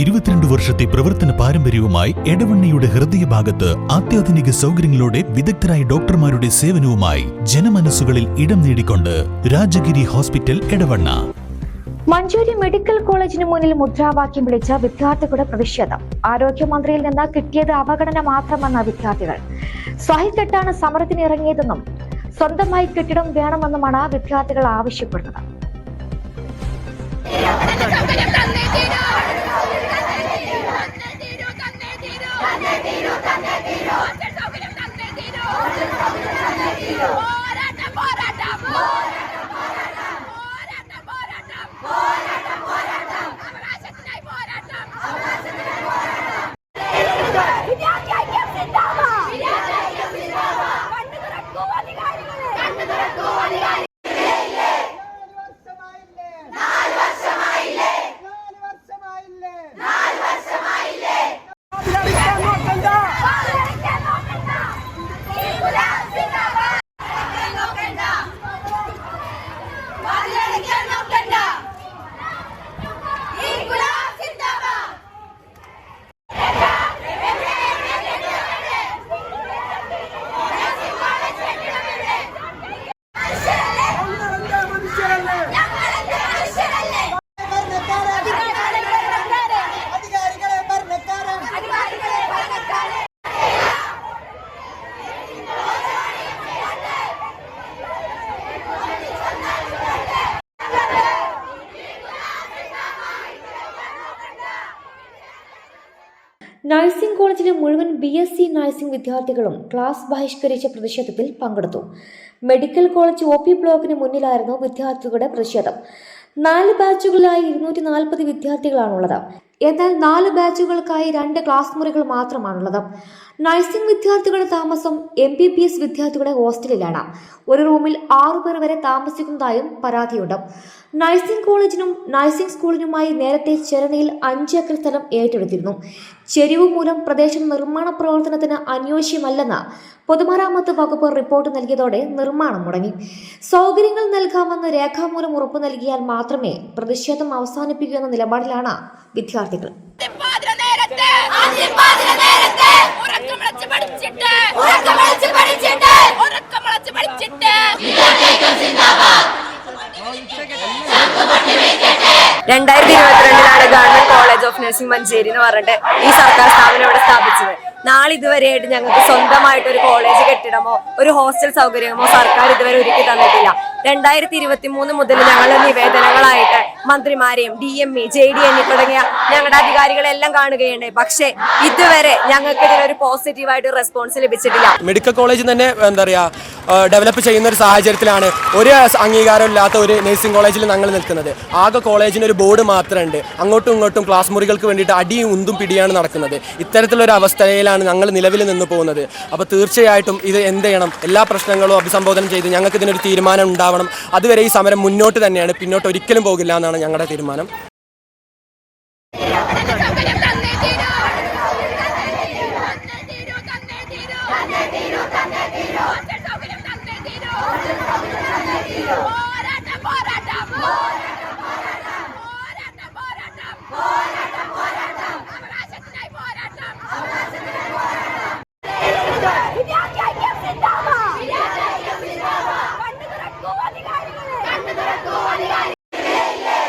ഇരുപത്തിരണ്ട് വർഷത്തെ പ്രവർത്തന പാരമ്പര്യവുമായി എടവണ്ണയുടെ ഹൃദയഭാഗത്ത് അത്യാധുനിക സൗകര്യങ്ങളോടെ വിദഗ്ധരായ ഡോക്ടർമാരുടെ സേവനവുമായി ജനമനസ്സുകളിൽ ഇടം നേടിക്കൊണ്ട് രാജഗിരി ഹോസ്പിറ്റൽ എടവണ്ണ. മഞ്ചേരി മെഡിക്കൽ കോളേജിന് മുന്നിൽ മുദ്രാവാക്യം വിളിച്ച വിദ്യാർത്ഥികളുടെ പ്രതിഷേധം. ആരോഗ്യമന്ത്രിയിൽ നിന്ന് കിട്ടിയത് അവഗണന മാത്രമെന്ന വിദ്യാർത്ഥികൾ. സഹിക്കെട്ടാണ് സമരത്തിനിറങ്ങിയതെന്നും സ്വന്തമായി കെട്ടിടം വേണമെന്നുമാണ് വിദ്യാർത്ഥികൾ ആവശ്യപ്പെടുന്നത്. തീരൂ തന്നേ തീരൂ തന്നേ തീരൂ നഴ്സിംഗ് കോളേജിലെ മുഴുവൻ ബി എസ് സി നഴ്സിംഗ് വിദ്യാർത്ഥികളും ക്ലാസ് ബഹിഷ്കരിച്ച പ്രതിഷേധത്തിൽ പങ്കെടുത്തു. മെഡിക്കൽ കോളേജ് ഒ പി ബ്ലോക്കിന് മുന്നിലായിരുന്നു വിദ്യാർത്ഥികളുടെ പ്രതിഷേധം. നാല് ബാച്ചുകളിലായി ഇരുന്നൂറ്റി നാൽപ്പത് വിദ്യാർത്ഥികളാണുള്ളത്. എന്നാൽ നാല് ബാച്ചുകൾക്കായി രണ്ട് ക്ലാസ് മുറികൾ മാത്രമാണുള്ളത്. നഴ്സിംഗ് വിദ്യാർത്ഥികളുടെ താമസം എം ബി ബി എസ് വിദ്യാർത്ഥികളുടെ ഹോസ്റ്റലിലാണ്. ഒരു റൂമിൽ ആറു പേർ വരെ താമസിക്കുന്നതായും പരാതിയുണ്ട്. നഴ്സിംഗ് കോളേജിനും നഴ്സിംഗ് സ്കൂളിനുമായി നേരത്തെ ചെറുതയിൽ അഞ്ച് ഏക്കർ സ്ഥലം ഏറ്റെടുത്തിരുന്നു. ചെരിവ് മൂലം പ്രദേശം നിർമ്മാണ പ്രവർത്തനത്തിന് അനുയോജ്യമല്ലെന്ന് പൊതുമരാമത്ത് വകുപ്പ് റിപ്പോർട്ട് നൽകിയതോടെ നിർമ്മാണം മുടങ്ങി. സൗകര്യങ്ങൾ നൽകാമെന്ന് രേഖാമൂലം ഉറപ്പു നൽകിയാൽ മാത്രമേ പ്രതിഷേധം അവസാനിപ്പിക്കൂ എന്ന നിലപാടിലാണ് വിദ്യാർത്ഥികൾ. പഠിച്ചിട്ട് ഉറക്കമിളച്ച് പഠിച്ചിട്ട് ഉറക്കമിളച്ച് പഠിച്ചിട്ട് രണ്ടായിരത്തി ഇരുപത്തിരണ്ടിലാണ് government college of nursing Manjeri എന്ന് പറഞ്ഞിട്ട് ഈ സർക്കാർ സ്ഥാപനം ഇവിടെ സ്ഥാപിച്ചത്. നാളെ ഇതുവരെയായിട്ട് ഞങ്ങൾക്ക് സ്വന്തമായിട്ട് ഒരു കോളേജ് കെട്ടിടമോ ഒരു ഹോസ്റ്റൽ സൗകര്യമോ സർക്കാർ ഇതുവരെ ഒരുക്കി തന്നിട്ടില്ല. രണ്ടായിരത്തി ഇരുപത്തി മൂന്ന് മുതൽ ഞങ്ങളുടെ നിവേദനങ്ങളായിട്ട് മന്ത്രിമാരെയും D M E J D N E തുടങ്ങിയ ഞങ്ങളുടെ അധികാരികളെല്ലാം കാണുകയുണ്ട് പക്ഷേ ഇതുവരെ ഞങ്ങൾക്ക് ഇതിനൊരു പോസിറ്റീവായിട്ട് റെസ്പോൺസ് ലഭിച്ചിട്ടില്ല. മെഡിക്കൽ കോളേജ് തന്നെ എന്താ പറയുക ഡെവലപ്പ് ചെയ്യുന്ന ഒരു സാഹചര്യത്തിലാണ് ഒരു അംഗീകാരം ഇല്ലാത്ത ഒരു നഴ്സിംഗ് കോളേജിൽ ഞങ്ങൾ നിൽക്കുന്നത്. ആകെ കോളേജിന് ഒരു ബോർഡ് മാത്രമേ ഉണ്ട് അങ്ങോട്ടും ഇങ്ങോട്ടും ക്ലാസ് മുറികൾക്ക് വേണ്ടിയിട്ട് അടിയും ഉന്തും പിടിയാണ് നടക്കുന്നത്. ഇത്തരത്തിലൊരു അവസ്ഥയിലാണ് ഞങ്ങൾ നിലവിൽ നിന്ന് പോകുന്നത്. അപ്പോൾ തീർച്ചയായിട്ടും ഇത് എന്ത് ചെയ്യണം? എല്ലാ പ്രശ്നങ്ങളും അഭിസംബോധന ചെയ്ത് ഞങ്ങൾക്ക് ഇതിനൊരു തീരുമാനം ഉണ്ടാവണം. അതുവരെ ഈ സമരം മുന്നോട്ട് തന്നെയാണ്. പിന്നോട്ട് ഒരിക്കലും പോകില്ല എന്നാണ് ഞങ്ങളുടെ തീരുമാനം സൗകര്യം തന്നേ തീരൂ തന്നേ തീരൂ തന്നേ തീരൂ തന്നേ തീരൂ തന്നേ തീരൂ ഹോസ്റ്റൽ സൗകര്യം തന്നേ തീരൂ പോരാട്ടം പോരാട്ടം പോരാട്ടം പോരാട്ടം അവകാശത്തിനായി പോരാട്ടം വിദ്യാർത്ഥി ഐക്യം സിന്ദാബാദ് കണ്ണു തുറക്കൂ അധികാരികളെ കണ്ണു തുറക്കൂ അധികാരികളെ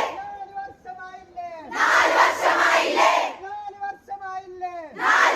നാല് വർഷമായില്ലേ നാല് വർഷമായില്ലേ നാല്